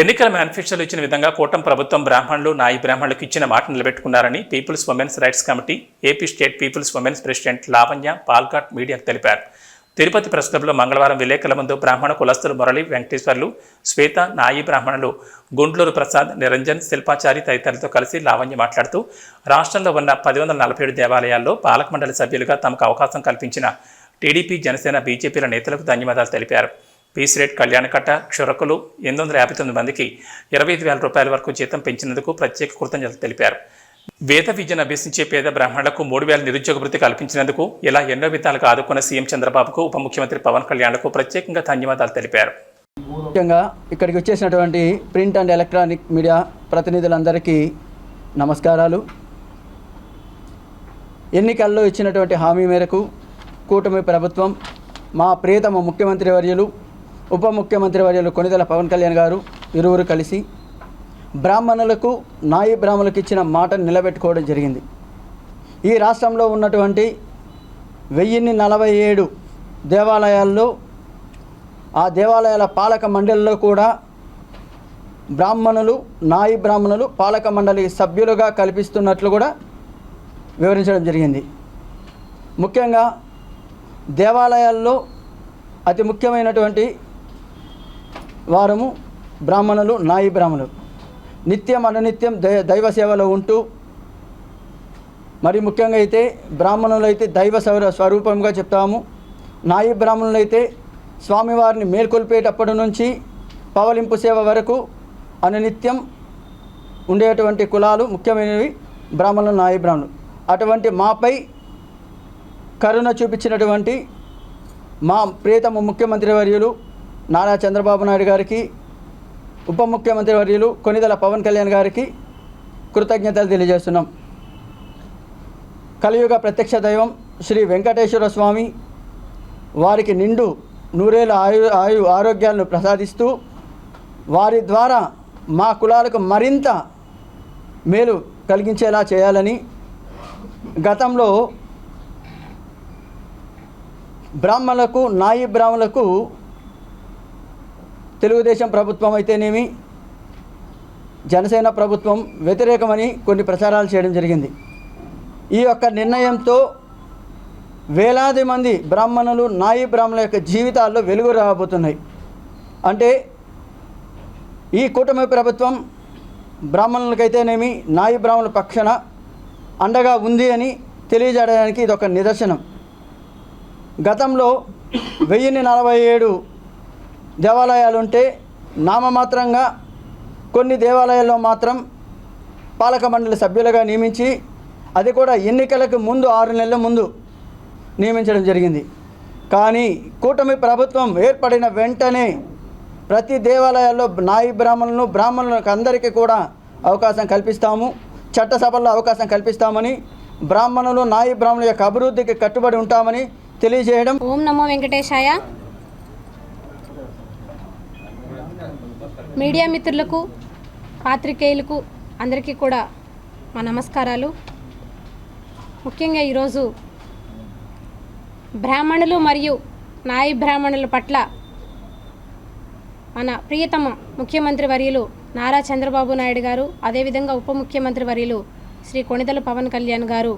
ఎన్నికల మేనిఫెస్టోలో ఇచ్చిన విధంగా కూటమి ప్రభుత్వం బ్రాహ్మణులు నాయి బ్రాహ్మణులకు ఇచ్చిన మాట నిలబెట్టుకున్నారని people's women's rights committee AP state people's women's president Lavanya Palghat మీడియాకు తెలిపారు. తిరుపతి ప్రెస్ క్లబ్లో మంగళవారం విలేకరుల ముందు బ్రాహ్మణ కులస్తులు మురళి వెంకటేశ్వర్లు శ్వేత నాయి బ్రాహ్మణులు గుండ్లూరు ప్రసాద్ నిరంజన్ శిల్పాచారి తదితరులతో కలిసి లావణ్య మాట్లాడుతూ రాష్ట్రంలో ఉన్న పది వందల నలభై ఏడు దేవాలయాల్లో పాలక మండలి సభ్యులుగా తమకు అవకాశం కల్పించిన టీడీపీ జనసేన బీజేపీల నేతలకు ధన్యవాదాలు తెలిపారు. పీసిరేట్ కళ్యాణకట్ట క్షురకులు ఎనిమిది వందల యాభై తొమ్మిది మందికి ఇరవై ఐదు వేల రూపాయల వరకు జీతం పెంచినందుకు ప్రత్యేక కృతజ్ఞతలు తెలిపారు. వేద విద్యను అభ్యసించే పేద బ్రాహ్మణులకు మూడు వేల నిరుద్యోగ వృత్తి కల్పించినందుకు ఇలా ఎన్నో విధాలుగా ఆదుకున్న సీఎం చంద్రబాబుకు ఉప ముఖ్యమంత్రి పవన్ కళ్యాణ్కు ప్రత్యేకంగా ధన్యవాదాలు తెలిపారు. ముఖ్యంగా ఇక్కడికి వచ్చేసినటువంటి ప్రింట్ అండ్ ఎలక్ట్రానిక్ మీడియా ప్రతినిధులందరికీ నమస్కారాలు. ఎన్నికల్లో ఇచ్చినటువంటి హామీ మేరకు కూటమి ప్రభుత్వం మా ప్రియతమ ముఖ్యమంత్రి వర్యులు ఉప ముఖ్యమంత్రి వర్యులు కొనిదల పవన్ కళ్యాణ్ గారు ఇరువురు కలిసి బ్రాహ్మణులకు నాయి బ్రాహ్మణులకు ఇచ్చిన మాటను నిలబెట్టుకోవడం జరిగింది. ఈ రాష్ట్రంలో ఉన్నటువంటి వెయ్యిన్ని నలభై ఏడు దేవాలయాల్లో ఆ దేవాలయాల పాలక మండలిలో కూడా బ్రాహ్మణులు నాయి బ్రాహ్మణులు పాలక మండలి సభ్యులుగా కల్పిస్తున్నట్లు కూడా వివరించడం జరిగింది. ముఖ్యంగా దేవాలయాల్లో అతి ముఖ్యమైనటువంటి వారము బ్రాహ్మణులు నాయి బ్రాహ్మణులు. నిత్యం అననిత్యం దై దైవ సేవలో ఉంటూ మరి ముఖ్యంగా అయితే బ్రాహ్మణులు అయితే దైవ స్వర స్వరూపంగా చెప్తాము. నాయి బ్రాహ్మణులు అయితే స్వామివారిని మేల్కొల్పేటప్పటి నుంచి పవలింపు సేవ వరకు అనునిత్యం ఉండేటువంటి కులాలు ముఖ్యమైనవి బ్రాహ్మణులు నాయి బ్రాహ్మణులు. అటువంటి మాపై కరుణ చూపించినటువంటి మా ప్రియతమ ముఖ్యమంత్రి వర్యులు నారా చంద్రబాబు నాయుడు గారికి ఉప ముఖ్యమంత్రి వర్యులు కొనిదల పవన్ కళ్యాణ్ గారికి కృతజ్ఞతలు తెలియజేస్తున్నాం. కలియుగ ప్రత్యక్ష దైవం శ్రీ వెంకటేశ్వర స్వామి వారికి నిండు నూరేళ్ళ ఆయు ఆయు ఆరోగ్యాలను ప్రసాదిస్తూ వారి ద్వారా మా కులాలకు మరింత మేలు కలిగించేలా చేయాలని గతంలో బ్రాహ్మణులకు నాయి బ్రాహ్మణులకు తెలుగుదేశం ప్రభుత్వం అయితేనేమి జనసేన ప్రభుత్వం వ్యతిరేకమని కొన్ని ప్రచారాలు చేయడం జరిగింది. ఈ యొక్క నిర్ణయంతో వేలాది మంది బ్రాహ్మణులు నాయి బ్రాహ్మణుల యొక్క జీవితాల్లో వెలుగు రాబోతున్నాయి. అంటే ఈ కూటమి ప్రభుత్వం బ్రాహ్మణులకైతేనేమి నాయి బ్రాహ్మణుల పక్షాన అండగా ఉంది అని తెలియజేయడానికి ఇది ఒక నిదర్శనం. గతంలో వెయ్యిన్ని నలభై ఏడు దేవాలయాలు ఉంటే నామమాత్రంగా కొన్ని దేవాలయాల్లో మాత్రం పాలక మండలి సభ్యులుగా నియమించి అది కూడా ఎన్నికలకు ముందు ఆరు నెలల ముందు నియమించడం జరిగింది. కానీ కూటమి ప్రభుత్వం ఏర్పడిన వెంటనే ప్రతి దేవాలయాల్లో నాయి బ్రాహ్మణులను బ్రాహ్మణులకు అందరికీ కూడా అవకాశం కల్పిస్తాము చట్టసభల్లో అవకాశం కల్పిస్తామని బ్రాహ్మణులు నాయి బ్రాహ్మణుల యొక్క అభివృద్ధికి కట్టుబడి ఉంటామని తెలియజేయడం ఓం నమో వెంకటేశాయ. మీడియా మిత్రులకు పాత్రికేయులకు అందరికీ కూడా మా నమస్కారాలు. ముఖ్యంగా ఈరోజు బ్రాహ్మణులు మరియు నాయి బ్రాహ్మణుల పట్ల మన ప్రియతమ ముఖ్యమంత్రి వర్యులు నారా చంద్రబాబు నాయుడు గారు అదేవిధంగా ఉప ముఖ్యమంత్రి వర్యులు శ్రీ కొణిదల పవన్ కళ్యాణ్ గారు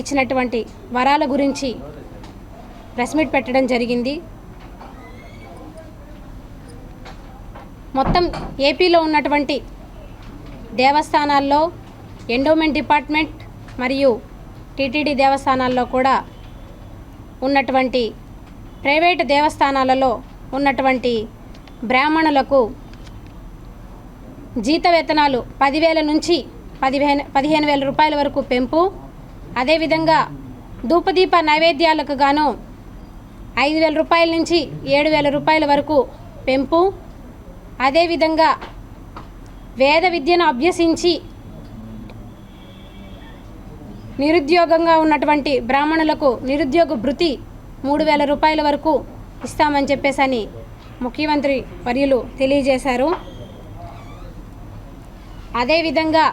ఇచ్చినటువంటి వరాల గురించి ప్రెస్ మీట్ పెట్టడం జరిగింది. మొత్తం ఏపీలో ఉన్నటువంటి దేవస్థానాల్లో ఎండోమెంట్ డిపార్ట్మెంట్ మరియు టీటీడీ దేవస్థానాల్లో కూడా ఉన్నటువంటి ప్రైవేట్ దేవస్థానాలలో ఉన్నటువంటి బ్రాహ్మణులకు జీత వేతనాలు పదివేల నుంచి పదిహేను పదిహేను వేల రూపాయల వరకు పెంపు. అదేవిధంగా ధూపదీప నైవేద్యాలకు గాను ఐదు వేల రూపాయల నుంచి ఏడు వేల రూపాయల వరకు పెంపు. అదేవిధంగా వేద విద్యను అభ్యసించి నిరుద్యోగంగా ఉన్నటువంటి బ్రాహ్మణులకు నిరుద్యోగ భృతి మూడు వేల రూపాయల వరకు ఇస్తామని చెప్పేసి అని ముఖ్యమంత్రి వర్యులు తెలియజేశారు. అదేవిధంగా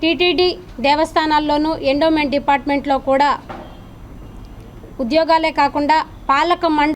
టీటీడీ దేవస్థానాల్లోనూ ఎండోమెంట్ డిపార్ట్మెంట్లో కూడా ఉద్యోగాలే కాకుండా పాలక మండ